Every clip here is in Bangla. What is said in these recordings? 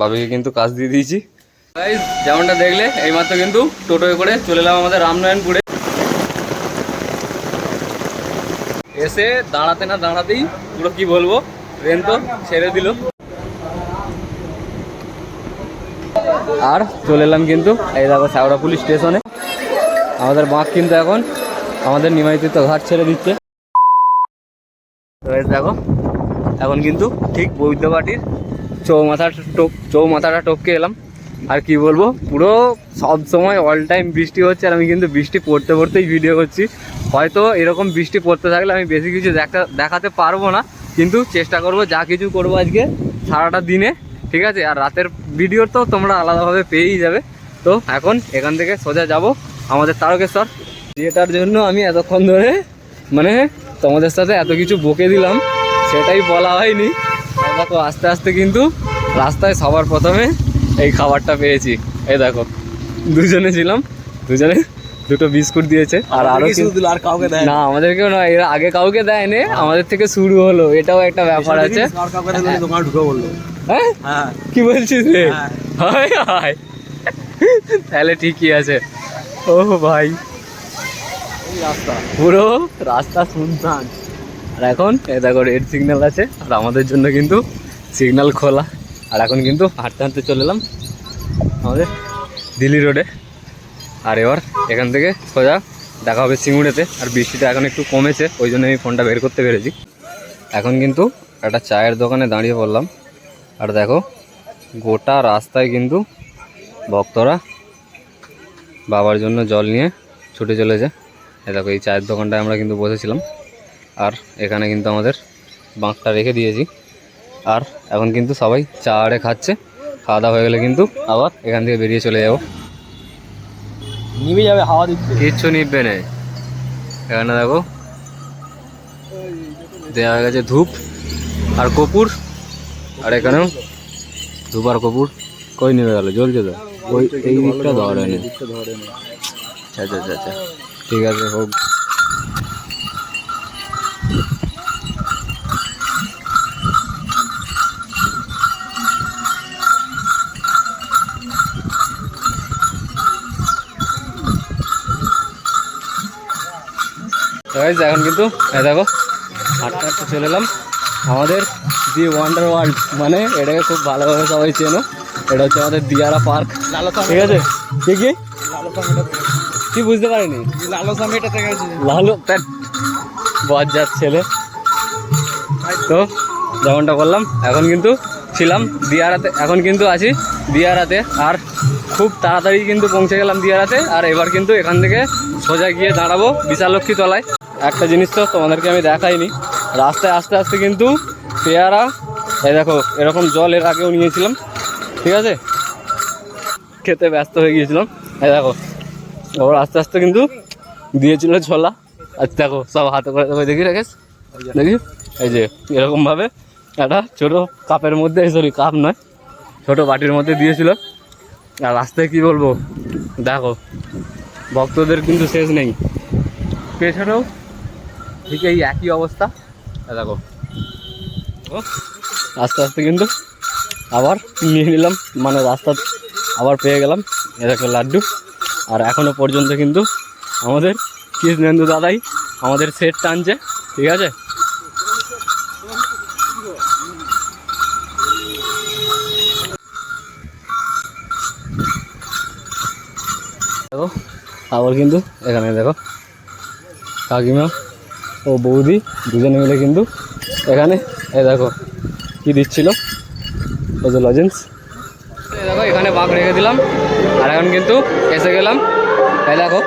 বাবিকে কিন্তু কাজ দিয়ে দিয়েছি। যেমনটা দেখলে, এইমাত্র কিন্তু টোটোয় করে চলে এলাম আমাদের রামনারায়ণপুরে। এসে দাঁড়াতে না দাঁড়াতেই পুরো কি বলব ট্রেন তো ছেড়ে দিল। আর চলে এলাম কিন্তু এই দেখো সাউরা পুলিশ স্টেশনে। আমাদের বাঁক কিন্তু এখন আমাদের নিমাইতিত ঘাট ছেড়ে দিচ্ছে। দেখো, এখন কিন্তু ঠিক বৈদ্যবাটির চৌমাথাটা টোপ, চৌমাথাটা টপকে এলাম। আর কি বলব, পুরো সব সময় অল টাইম বৃষ্টি হচ্ছে আর আমি কিন্তু বৃষ্টি পড়তে পড়তেই ভিডিও করছি। হয়তো এরকম বৃষ্টি পড়তে থাকলে আমি বেশি কিছু দেখা, দেখাতে পারব না, কিন্তু চেষ্টা করব যা কিছু করব আজকে সারাটা দিনে, ঠিক আছে? আর রাতের ভিডিও তো তোমরা আলাদাভাবে পেয়েই যাবে। তো এখন এখান থেকে সোজা যাব আমাদের তারকেশ্বর। যেটার জন্য আমি এতক্ষণ ধরে মানে তোমাদের সাথে এত কিছু বকে দিলাম, সেটাই বলা হয়নি। দেখো আস্তে আস্তে কিন্তু রাস্তায় সবার প্রথমে এই খাবারটা পেয়েছি। এই দেখো দুজনে ছিলাম দুজনে দুটো বিস্কুট দিয়েছে। আর আরও আর কাউকে দেয় না আমাদেরকেও না এরা আগে কাউকে দেয়নি আমাদের থেকে শুরু হলো এটাও একটা ব্যাপার আছে। দেয় বলল হ্যাঁ। হ্যাঁ? কি বলছিস রে? হ্যাঁ। হায় হায়। তাহলে ঠিকই আছে। ও ভাই। রাস্তা। পুরো রাস্তা শুনশান আর এখন এ দেখো রেড সিগন্যাল আছে। আর আমাদের জন্য কিন্তু সিগন্যাল খোলা। আর এখন কিন্তু হাঁটতে হাঁটতে চলে এলাম আমাদের দিল্লি রোডে আর এবার এখান থেকে সোজা দেখা হবে সিঙ্গুড়েতে আর বৃষ্টিটা এখন একটু কমেছে, ওই জন্য আমি ফোনটা বের করতে পেরেছি। এখন কিন্তু একটা চায়ের দোকানে দাঁড়িয়ে পড়লাম। আর দেখো, গোটা রাস্তায় কিন্তু ভক্তরা বাবার জন্য জল নিয়ে ছুটে চলেছে। এ দেখো, এই চায়ের দোকানটায় আমরা কিন্তু বসেছিলাম। আর এখানে কিন্তু আমাদের বাঁকটা রেখে দিয়েছি। আর এখন কিন্তু সবাই চা আরে খাচ্ছে। খাওয়া দাওয়া হয়ে গেলে কিন্তু আবার এখান থেকে বেরিয়ে চলে যাব। নিভে যাবে হাওয়া দিচ্ছে। কিচ্ছু নিবে নেই এখানে দেখো দেওয়া হয়ে গেছে ধূপ আর কপুর। আর এখানেও ধূপ আর কপুর। কই নেবে গেল? জ্বলছে তো ওই এই দিকটা ধরে নেই আচ্ছা আচ্ছা আচ্ছা। ঠিক আছে হোক। Guys, এখন কিন্তু। দেখো হাঁটতে হাঁটতে চলে এলাম। আমাদের দি ওয়ান্ডার ওয়ার্ল্ড মানে এটাকে খুব ভালোভাবে সবাই চেনো। এটা হচ্ছে আমাদের দিয়ারা পার্ক। ঠিক আছে? কি কি? কি বুঝতে পারিনি? লালু বজ্জার ছেলে। তো যেমনটা বললাম এখন কিন্তু ছিলাম দিয়ারাতে এখন কিন্তু আছি দিয়ারাতে। আর খুব তাড়াতাড়ি কিন্তু পৌঁছে গেলাম দিয়ারাতে। আর এবার কিন্তু এখান থেকে সোজা গিয়ে দাঁড়াবো বিশালক্ষী তলায়। একটা জিনিস তো তোমাদেরকে আমি দেখাইনি। রাস্তায় আস্তে আস্তে কিন্তু পেয়ারা, এই দেখো, এরকম জল এর আগেও নিয়েছিলাম, ঠিক আছে? খেতে ব্যস্ত হয়ে গিয়েছিলাম। এই দেখো ওর আস্তে আস্তে কিন্তু দিয়েছিল ছোলা আর দেখো, সব হাতে করে দেবে দেখি রেখেস দেখি? এই যে, এরকমভাবে একটা ছোটো কাপের মধ্যে সরি কাপ নয়, ছোটো বাটির মধ্যে দিয়েছিল। আর রাস্তায় কি বলব? দেখো, ভক্তদের কিন্তু শেষ নেই। পেছনেও ঠিক এই একই অবস্থা। দেখো। আস্তে আস্তে কিন্তু আবার নিয়ে নিলাম। মানে রাস্তা আবার পেয়ে গেলাম। এ দেখো লাড্ডু। আর এখনও পর্যন্ত কিন্তু আমাদের কৃষ্ণেন্দু দাদাই আমাদের সেট টানছে। ঠিক আছে? দেখো, আবার কিন্তু এখানে দেখো কাকিমা ও বৌদি দুজনে মিলে কিন্তু এখানে এ দেখো কি দিচ্ছিল। ওই যে লজেন্স দেখো, এখানে বাঘ রেখে দিলাম, আর এখন কিন্তু এসে গেলাম। এই দেখো,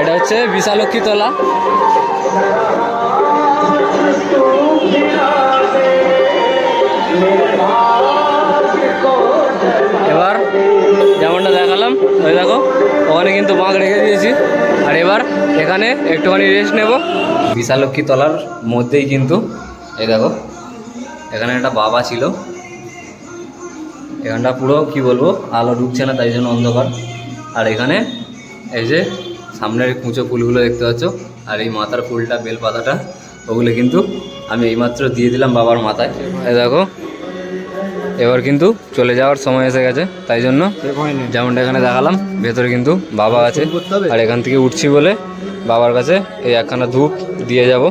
এটা হচ্ছে বিশালক্ষী তলা। এবার যেমনটা দেখালাম, ওই দেখো, ওখানে কিন্তু বাঘ রেখে দিয়েছি। আর এবার এখানে একটুখানি রেস্ট নেব। বিশালক্ষী তলার মধ্যেই কিন্তু, এই দেখো, এখানে একটা বাবা ছিল। এখানটা পুরো, কি বলব, আলো ঢুকছে না, তাই জন্য অন্ধকার। আর এখানে এই যে সামনের কুঁচো ফুলগুলো দেখতে পাচ্ছ, আর এই মাথার ফুলটা বেল পাতাটা ওগুলো কিন্তু আমি এইমাত্র দিয়ে দিলাম বাবার মাথায়। এই দেখো এবার কিন্তু চলে যাওয়ার সময় এসে গেছে তাই জন্য যেমনটা এখানে দেখালাম ভেতরে কিন্তু বাবা আছে। আর এখান থেকে উঠছি বলে বাবার কাছে এই একখানা ধূপ দিয়ে যাব।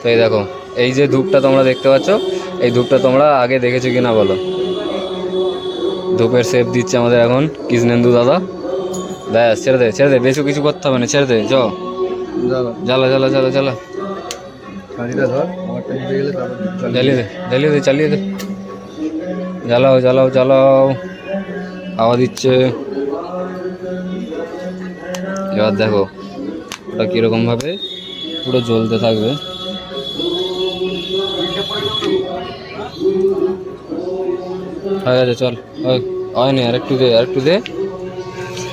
তো এই দেখো এই যে ধূপটা তোমরা দেখতে পাচ্ছ এই ধূপটা তোমরা আগে দেখেছ কিনা বলো? ধূপের শেপ দিচ্ছে আমাদের এখন কৃষ্ণেন্দু দাদা। ব্যাস ছেড়ে দে ছেড়ে দে বেশি কিছু করতে হবে না ছেড়ে দে চ। জ্বালা জ্বালা জ্বালা জ্বালা। দে জ্বালিয়ে দে চালিয়ে দে। জ্বালাও জ্বালাও জ্বালাও। হাওয়া দিচ্ছে। এবার দেখো, ওটা কীরকম ভাবে পুরো জ্বলতে থাকবে। হয়ে গেছে, চল হয়নি আর একটু দে আর একটু দে।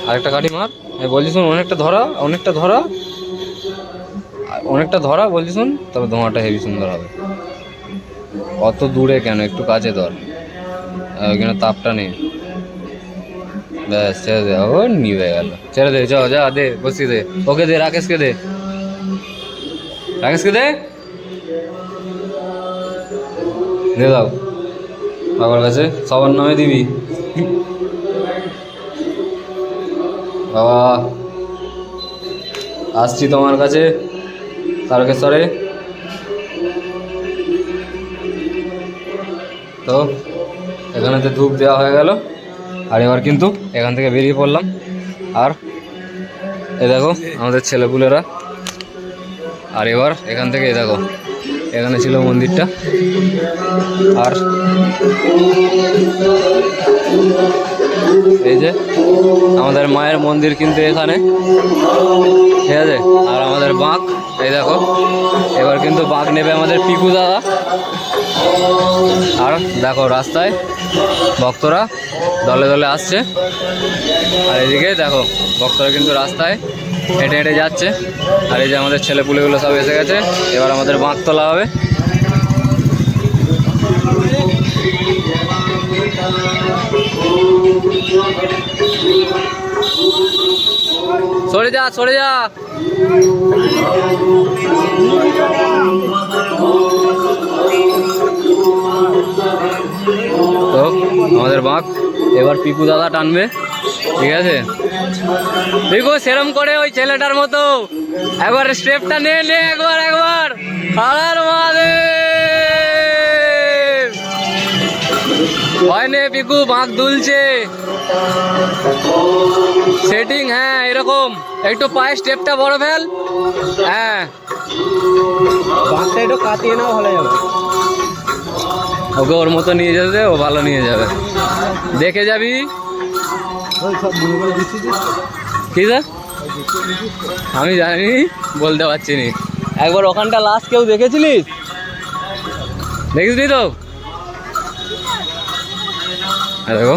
আরেকটা কাঠি মার। বলছি শোন, অনেকটা ধরা অনেকটা ধরা। অনেকটা ধরা, বলছি শোন তবে ধোঁয়াটা হেভি সুন্দর হবে। অত দূরে কেন? একটু কাছে ধর। ওইখানে তাপটা নেই। ব্যাস, ছেড়ে দে। ও নিভে গেল। ছেড়ে দে, চ, যা, দে, বসিয়ে দে। ওকে দে, রাকেশকে দে। রাকেশকে দে? দে দাও। বাবার কাছে সবার নামে দিবি। বাবা, আসছি তোমার কাছে, তারকেশ্বরে। তো? এখানেতে ধূপ দেওয়া হয়ে গেল, আর এবার কিন্তু এখান থেকে বেরিয়ে পড়লাম। আর এ দেখো আমাদের ছেলেপুলেরা। আর এবার এখান থেকে এ দেখো, এখানে ছিল মন্দিরটা। আর এই যে আমাদের মায়ের মন্দির কিন্তু এখানে। ঠিক আছে? আর আমাদের বাঁক এই দেখো, এবার কিন্তু বাঁক নেবে আমাদের পিকু দাদা। আর দেখো রাস্তায় ভক্তরা দলে দলে আসছে। আর এদিকে দেখো, ভক্তরা কিন্তু রাস্তায় হেঁটে হেঁটে যাচ্ছে। আর এই যে আমাদের ছেলেপুলেগুলো সব এসে গেছে, এবার আমাদের বাঁক তোলা হবে। সরে যা সরে যা। তো আমাদের বাঁক এবার পিকু দাদা টানবে, ঠিক আছে? পিকু সেরম করে ওই ছেলেটার মতো একবার স্টেপটা নে একবার একবার। হারার হয় নে পিকু বাঁক দুলছে। সেটিং হ্যাঁ এরকম। একটু পায়ে স্টেপটা বড় ফেল। হ্যাঁ। বাঁকটা একটু কাটিয়ে নাও, ভালো যাবে ওকে ওর মতো নিয়ে যেতে ও ভালো নিয়ে যাবে। দেখে যাবি? কি স্যার? আমি জানি, বলতে পারছি নি। একবার ওখানটা লাস্ট কেউ দেখেছিলিস? দেখিসনি তো? দেখো,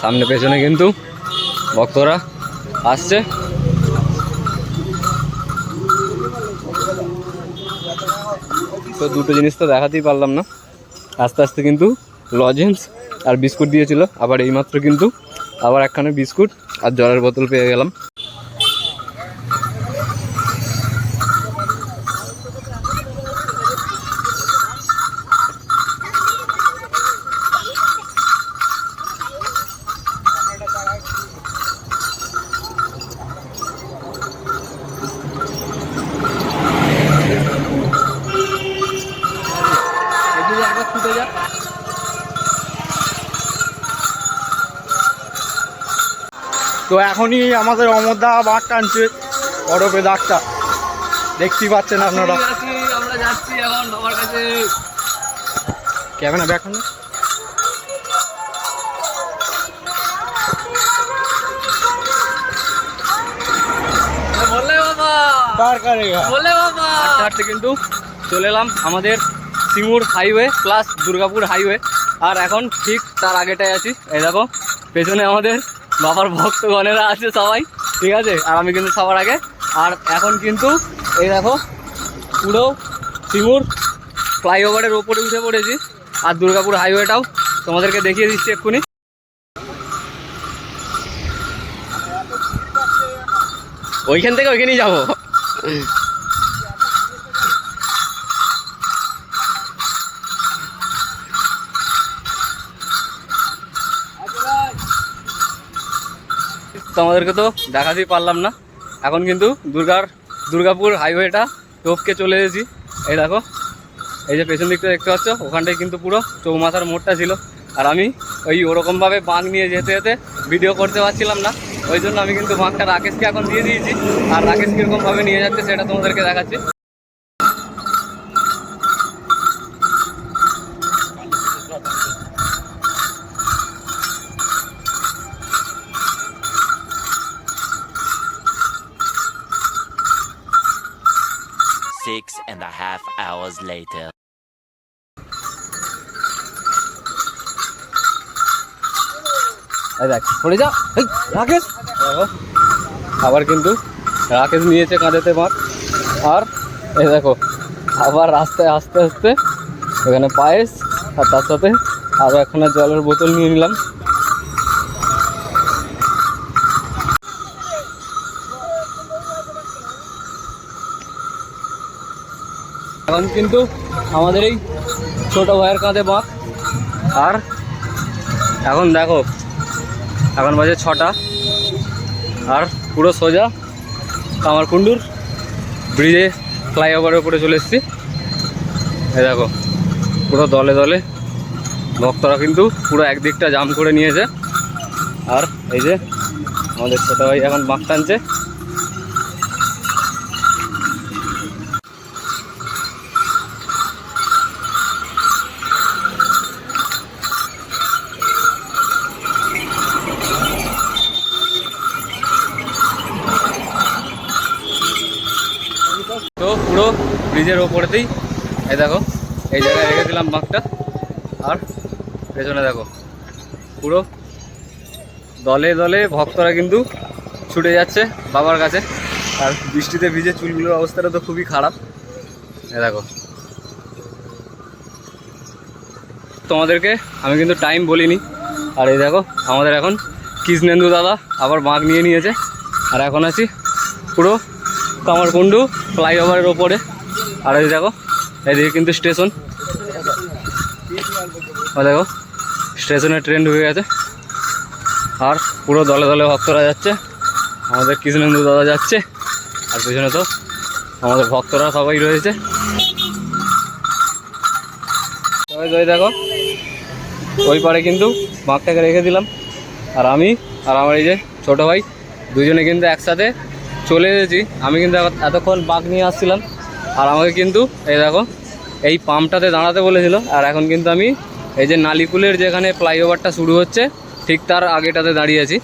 সামনে পেছনে কিন্তু ভক্তরা আসছে। তো দুটো জিনিস তো দেখাতেই পারলাম না। আস্তে আস্তে কিন্তু লজেন্স আর বিস্কুট দিয়েছিল। আবার এইমাত্র কিন্তু আবার একখানে বিস্কুট আর জলের বোতল পেয়ে গেলাম। এখনই আমাদের অমরদা বাঘ টানছে অরবে দাগটা। দেখতেই পাচ্ছেন আপনারা। আমরা যাচ্ছি এখন বাবার কাছে। ক্যামেরা দেখান হাঁটতে কিন্তু চলে এলাম আমাদের Singur highway plus Durgapur highway. আর এখন ঠিক তার আগেটায় আছি। এই দেখো পেছনে আমাদের বাবার ভক্তগণেরা আছে সবাই, ঠিক আছে? আর আমি কিন্তু সবার আগে। আর এখন কিন্তু এই দেখো, পুরো সিঙ্গুর ফ্লাইওভারের ওপরে উঠে পড়েছি। আর দুর্গাপুর হাইওয়েটাও তোমাদেরকে দেখিয়ে দিচ্ছি এক্ষুনি। ওইখান থেকে ওইখানেই যাব। তোমাদেরকে তো দেখাতেই পারলাম না। এখন কিন্তু দুর্গার, দুর্গাপুর হাইওয়েটা টোপকে চলে এসেছি। এই দেখো, এই যে পেছন দিকটা দেখতে পাচ্ছ, ওখানটায় কিন্তু পুরো চৌমাথার মোড়টা ছিল। আর আমি ওই ওরকমভাবে বাঁক নিয়ে যেতে যেতে ভিডিও করতে পারছিলাম না। ওই জন্য আমি কিন্তু বাঁকটা রাকেশকে এখন দিয়ে দিয়েছি। আর রাকেশ কীরকমভাবে নিয়ে যাচ্ছে সেটা তোমাদেরকে দেখাচ্ছি। পড়ে যা। এই, রাকেশ। আবার কিন্তু রাকেশ নিয়েছে কাঁধেতে মাছ আর এই দেখো আবার রাস্তায় আস্তে আস্তে এখানে পায়েস আর তার সাথে আরও একখানা জলের বোতল নিয়ে নিলাম। এখন কিন্তু আমাদের এই ছোটো ভাইয়ের কাঁধে বাঁক আর এখন দেখো এখন বাজে ছটা। আর পুরো সোজা কামারকুণ্ডুর ব্রিজে ফ্লাইওভারের উপরে চলে এসেছি। এ দেখো, পুরো দলে দলে ভক্তরা কিন্তু পুরো একদিকটা জাম করে নিয়েছে। আর এই যে আমাদের ছোটো ভাই এখন বাঁক টানছে। ওপরেতেই এই দেখো, এই জায়গায় রেখে দিলাম বাঁকটা। আর পেছনে দেখো, পুরো দলে দলে ভক্তরা কিন্তু ছুটে যাচ্ছে বাবার কাছে। আর বৃষ্টিতে ভিজে চুলগুলোর অবস্থাটা তো খুবই খারাপ। এ দেখো। তোমাদেরকে আমি কিন্তু টাইম বলিনি। আর এই দেখো, আমাদের এখন কৃষ্ণেন্দু দাদা আবার বাঁক নিয়ে নিয়েছে। আর এখন আছি পুরো কামারকুণ্ডু ফ্লাইওভারের ওপরে। আর এই দেখো, এদিকে কিন্তু স্টেশন ও দেখো স্টেশনে ট্রেন ঢুকে গেছে। আর পুরো দলে দলে ভক্তরা যাচ্ছে। আমাদের কৃষ্ণেন্দু দাদা যাচ্ছে। আর পেছনে তো আমাদের ভক্তরা সবাই রয়েছে। দেখো, ওই পারে কিন্তু বাঁকটাকে রেখে দিলাম। আর আমি আর আমার এই যে ছোটো ভাই দুজনে কিন্তু একসাথে চলে এসেছি। আমি কিন্তু এতক্ষণ বাঘ নিয়ে আসছিলাম। আর আমাকে কিন্তু, এই দেখো, এই পাম্পটাতে দাঁড়াতে বলেছিল। আর এখন কিন্তু আমি এই যে নালিকুলের যেখানে ফ্লাইওভারটা শুরু হচ্ছে, ঠিক তার আগেটাতে দাঁড়িয়ে আছি।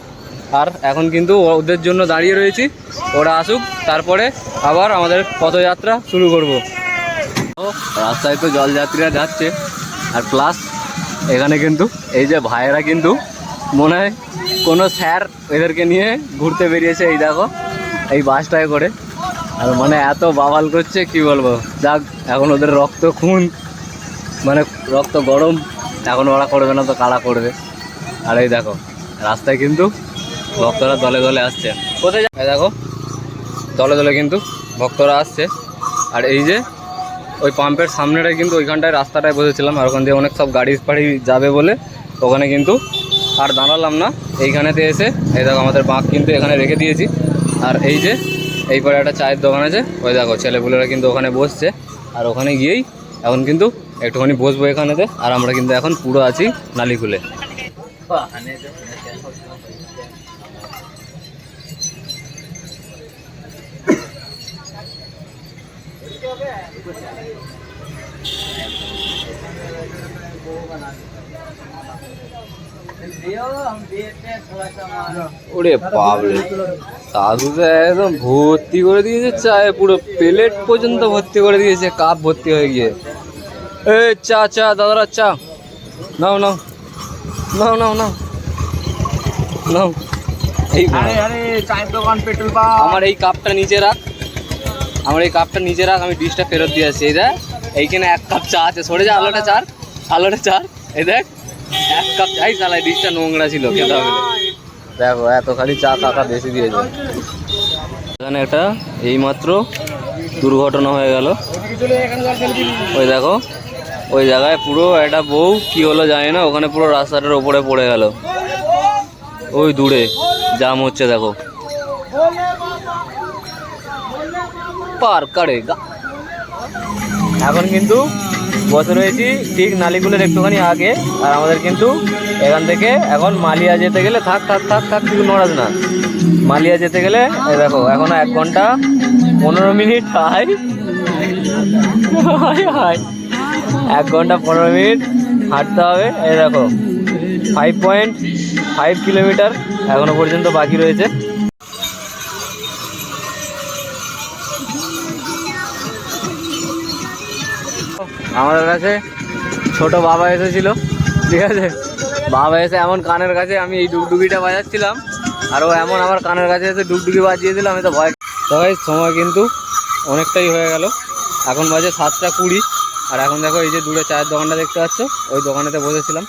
আর এখন কিন্তু ওদের জন্য দাঁড়িয়ে রয়েছি। ওরা আসুক, তারপরে আবার আমাদের পথযাত্রা শুরু করব। তো রাস্তায় তো জলযাত্রীরা যাচ্ছে। আর প্লাস এখানে কিন্তু এই যে ভাইয়েরা কিন্তু মনে হয় কোনো স্যার এদেরকে নিয়ে ঘুরতে বেরিয়েছে, এই দেখো, এই বাসটায় করে। আর মানে এত বাবাল করছে, কি বলব? যাক, এখন ওদের রক্ত খুন। মানে রক্ত গরম, এখন ওরা করবে না তো কারা করবে? আর এই দেখো, রাস্তায় কিন্তু ভক্তরা দলে দলে আসছে। কোথায় দেখো, দলে দলে কিন্তু ভক্তরা আসছে। আর এই যে, ওই পাম্পের সামনেটায় কিন্তু ওইখানটায় রাস্তাটায় বসেছিলাম, আর ওখান দিয়ে অনেক সব গাড়ি ফাড়ি যাবে বলে ওখানে কিন্তু আর দাঁড়ালাম না। এইখানেতে এসে, এই দেখো আমাদের বাঁক কিন্তু এখানে রেখে দিয়েছি। আর এই যে এই পারে একটা চায়ের দোকান আছে। ওই দেখো, ছেলেপুলেরা কিন্তু ওখানে বসছে। আর ওখানে গিয়েই এখন কিন্তু একটুখানি বসবো এখানেতে। আর আমরা কিন্তু এখন পুরো আছি নালিকুলে ওরে বাবরে সাধু একদম ভর্তি করে দিয়েছে চায়ে পুরো প্লেট পর্যন্ত ভর্তি করে দিয়েছে কাপ ভর্তি হয়ে গিয়ে। এ চা চা দাদারা চা। নাও নাও। নাও নাও নাও। নাও। এই। চায়ের দোকান পেট্রোল পাম্প। আমার এই কাপটা নিচে রাখ। আমার এই কাপটা নিচে রাখ আমি ডিশটা ফেরত দিয়ে আসছি। এই দেখ এইখানে এক কাপ চা আছে। সরে যা আলোটা চার আলোটা চার। এই দেখ এক কাপ চাই চালাই ডিশটা নোংরা ছিল খেতে হবে। দেখো, এত খালি চা কাকা বেশি দিয়েছে এখানে একটা এইমাত্র দুর্ঘটনা হয়ে গেল। ওই দেখো, ওই জায়গায় পুরো একটা বউ, কি হলো জানি না, ওখানে পুরো রাস্তাটার ওপরে পড়ে গেল। ওই দূরে, জাম হচ্ছে, দেখো। পার কারেগা এখন কিন্তু বসে রয়েছি ঠিক নালিগুলোর একটুখানি আগে, আর আমাদের কিন্তু এখান থেকে এখন মালিয়া যেতে গেলে থাক থাক থাক থাক তুই নড়াস না। মালিয়া যেতে গেলে দেখো, এখনও এক ঘণ্টা পনেরো মিনিট, হাই হাই এক ঘণ্টা পনেরো মিনিট হাঁটতে হবে, এই দেখো ফাইভ পয়েন্ট ফাইভ কিলোমিটার এখনও পর্যন্ত বাকি রয়েছে। আমাদের কাছে ছোট বাবা এসেছিল, ঠিক আছে? বাবা এসে এমন কানের কাছে আমি এই ডুগডুগিটা বাজাচ্ছিলাম, আর ও এমন আমার কানের কাছে এসে ডুগডুগি বাজিয়ে দিল আমি তো ভয় তবে সময় কিন্তু অনেকটাই হয়ে গেল। এখন বাজে সাতটা কুড়ি, আর এখন দেখো এই যে দূরে চায়ের দোকানটা দেখতে পাচ্ছ, ওই দোকানেতে বসেছিলাম।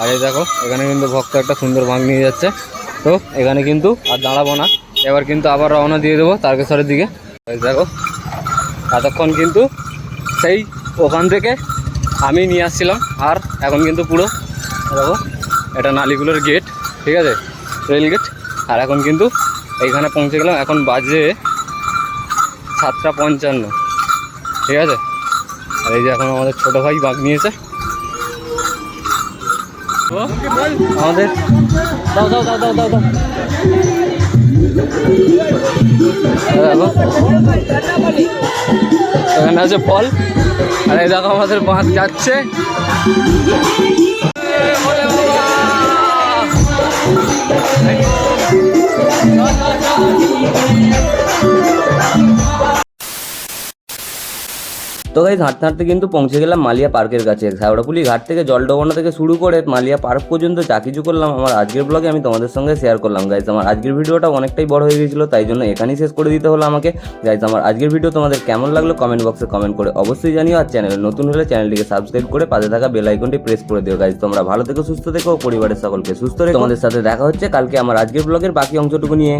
আর এই দেখো, এখানে কিন্তু ভক্ত একটা সুন্দর ভাগ নিয়ে যাচ্ছে। তো এখানে কিন্তু আর দাঁড়াবো না, এবার কিন্তু আবার রওনা দিয়ে দেবো তারকেশ্বরের দিকে। দেখো, এতক্ষণ কিন্তু সেই ওখান থেকে আমি নিয়ে আসছিলাম, আর এখন কিন্তু পুরো দেখো, এটা নালিগুলোর গেট ঠিক আছে? রেল গেট আর এখন কিন্তু এইখানে পৌঁছে গেলাম, এখন বাজে সাতটা পঞ্চান্ন, ঠিক আছে? আর এই যে এখন আমাদের ছোটো ভাই বাঘ নিয়েছে। আমাদের দাও দাও দাও দাও দাও দাও। এখানে আছে ফল। আর এই দেখো আমাদের বাঁধ যাচ্ছে। তো গাইজ হাঁটতে হাঁটতে কিন্তু পৌঁছে গেলাম মালিয়া পার্কের কাছে। ঝাউড়াপুলি ঘাট থেকে জল ডোবানো থেকে শুরু করে মালিয়া পার্ক পর্যন্ত যা কিছু করলাম, আমার আজকের ব্লগে আমি তোমাদের সঙ্গে শেয়ার করলাম। গাইজ আমার আজকের ভিডিওটা অনেকটাই বড় হয়ে গেছিল, তাই জন্য এখানেই শেষ করে দিতে হলো আমাকে। গাইজ আমার আজকের ভিডিও তোমাদের কেমন লাগল কমেন্ট বক্সে কমেন্ট করে অবশ্যই জানিও। আর চ্যানেলে নতুন হলে চ্যানেলটিকে সাবস্ক্রাইব করে পাশে থাকা বেল আইকনটি প্রেস করে দিও। গাইজ তোমরা ভালো থেকো, সুস্থ থেকো, পরিবারের সকলকে সুস্থ রেখে। তোমাদের সাথে দেখা হচ্ছে কালকে আমার আজকের ব্লগের বাকি অংশটুকু নিয়ে।